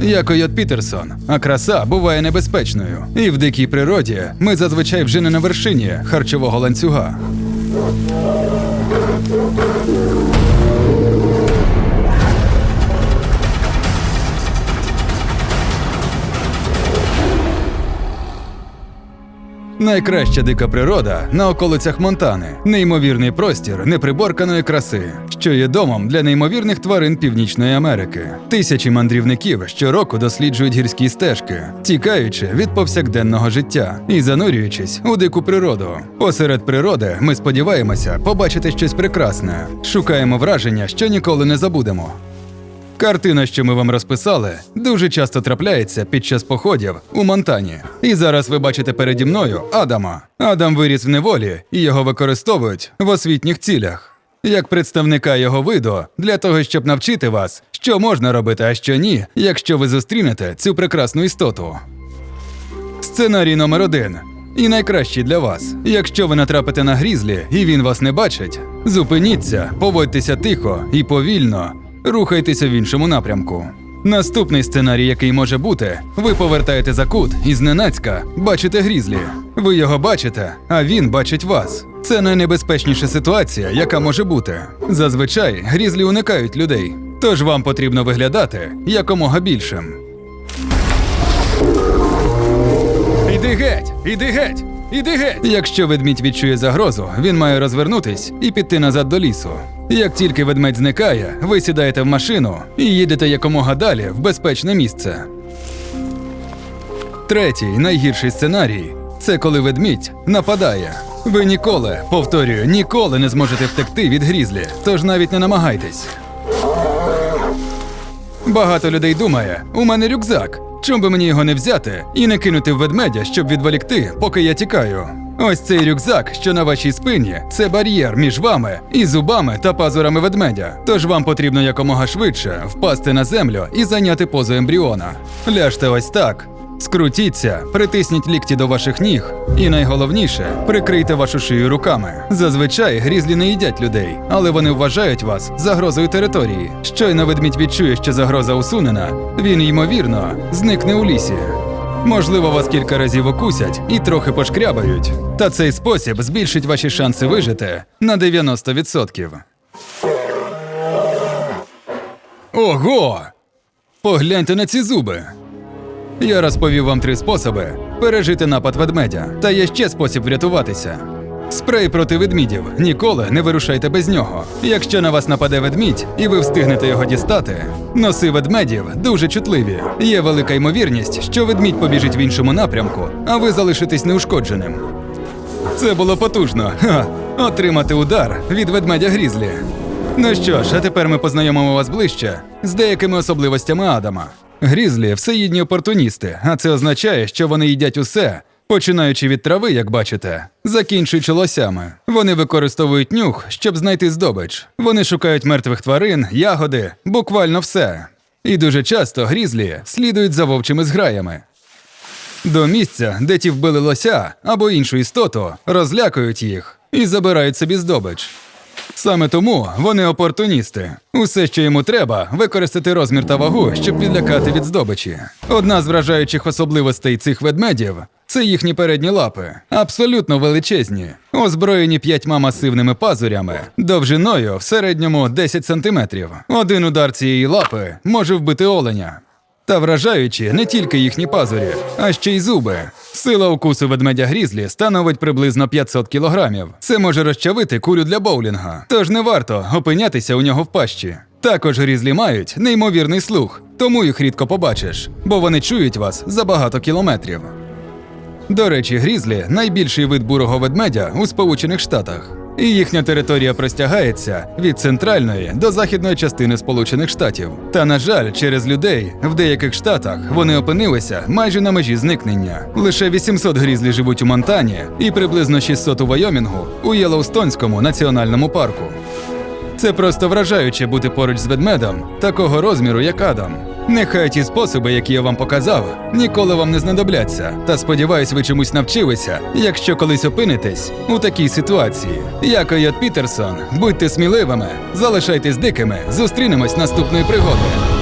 Я Койот Пітерсон, а краса буває небезпечною. І в дикій природі ми зазвичай вже не на вершині харчового ланцюга. Найкраща дика природа на околицях Монтани, неймовірний простір неприборканої краси, що є домом для неймовірних тварин Північної Америки. Тисячі мандрівників щороку досліджують гірські стежки, тікаючи від повсякденного життя і занурюючись у дику природу. Посеред природи ми сподіваємося побачити щось прекрасне, шукаємо враження, що ніколи не забудемо. Картина, що ми вам розписали, дуже часто трапляється під час походів у Монтані. І зараз ви бачите переді мною Адама. Адам виріс в неволі і його використовують в освітніх цілях. Як представника його виду, для того, щоб навчити вас, що можна робити, а що ні, якщо ви зустрінете цю прекрасну істоту. Сценарій номер один. І найкращий для вас. Якщо ви натрапите на грізлі і він вас не бачить, зупиніться, поводьтеся тихо і повільно, рухайтеся в іншому напрямку. Наступний сценарій, який може бути, ви повертаєте за кут і зненацька бачите грізлі. Ви його бачите, а він бачить вас. Це найнебезпечніша ситуація, яка може бути. Зазвичай грізлі уникають людей, тож вам потрібно виглядати якомога більшим. Іди геть! Іди геть! Іди геть! Якщо ведмідь відчує загрозу, він має розвернутись і піти назад до лісу. Як тільки ведмедь зникає, ви сідаєте в машину і їдете якомога далі в безпечне місце. Третій найгірший сценарій це коли ведмідь нападає. Ви ніколи, повторюю, ніколи не зможете втекти від грізлі, тож навіть не намагайтесь. Багато людей думає, у мене рюкзак. Чом би мені його не взяти і не кинути в ведмедя, щоб відволікти, поки я тікаю? Ось цей рюкзак, що на вашій спині, це бар'єр між вами і зубами та пазурами ведмедя. Тож вам потрібно якомога швидше впасти на землю і зайняти позу ембріона. Ляжте ось так. Скрутіться, притисніть лікті до ваших ніг, і найголовніше прикрийте вашу шию руками. Зазвичай грізлі не їдять людей, але вони вважають вас загрозою території. Щойно ведмідь відчує, що загроза усунена, він ймовірно зникне у лісі. Можливо, вас кілька разів окусять і трохи пошкрябають. Та цей спосіб збільшить ваші шанси вижити на 90%. Ого! Погляньте на ці зуби. Я розповів вам три способи пережити напад ведмедя. Та є ще спосіб врятуватися. Спрей проти ведмідів. Ніколи не вирушайте без нього. Якщо на вас нападе ведмідь і ви встигнете його дістати, носи ведмедів дуже чутливі. Є велика ймовірність, що ведмідь побіжить в іншому напрямку, а ви залишитесь неушкодженим. Це було потужно. Ха! Отримати удар від ведмедя Грізлі. Ну що ж, а тепер ми познайомимо вас ближче з деякими особливостями Адама. Грізлі всеїдні опортуністи, а це означає, що вони їдять усе, починаючи від трави, як бачите, закінчуючи лосями. Вони використовують нюх, щоб знайти здобич. Вони шукають мертвих тварин, ягоди, буквально все. І дуже часто грізлі слідують за вовчими зграями. До місця, де ті вбили лося або іншу істоту, розлякують їх і забирають собі здобич. Саме тому вони опортуністи. Усе, що йому треба, використати розмір та вагу, щоб відлякати від здобичі. Одна з вражаючих особливостей цих ведмедів це їхні передні лапи, абсолютно величезні, озброєні п'ятьма масивними пазурями, довжиною в середньому 10 сантиметрів. Один удар цієї лапи може вбити оленя. Та вражаючі не тільки їхні пазурі, а ще й зуби. Сила укусу ведмедя грізлі становить приблизно 500 кілограмів. Це може розчавити кулю для боулінга, тож не варто опинятися у нього в пащі. Також грізлі мають неймовірний слух, тому їх рідко побачиш, бо вони чують вас за багато кілометрів. До речі, грізлі найбільший вид бурого ведмедя у Сполучених Штатах. І їхня територія простягається від центральної до західної частини Сполучених Штатів. Та, на жаль, через людей в деяких штатах вони опинилися майже на межі зникнення. Лише 800 грізлі живуть у Монтані і приблизно 600 у Вайомінгу у Єлоустонському національному парку. Це просто вражаюче бути поруч з ведмедом такого розміру, як Адам. Нехай ті способи, які я вам показав, ніколи вам не знадобляться. Та сподіваюсь, ви чомусь навчилися, якщо колись опинитесь у такій ситуації. Я Койот Пітерсон, будьте сміливими, залишайтесь дикими, зустрінемось наступної пригоди.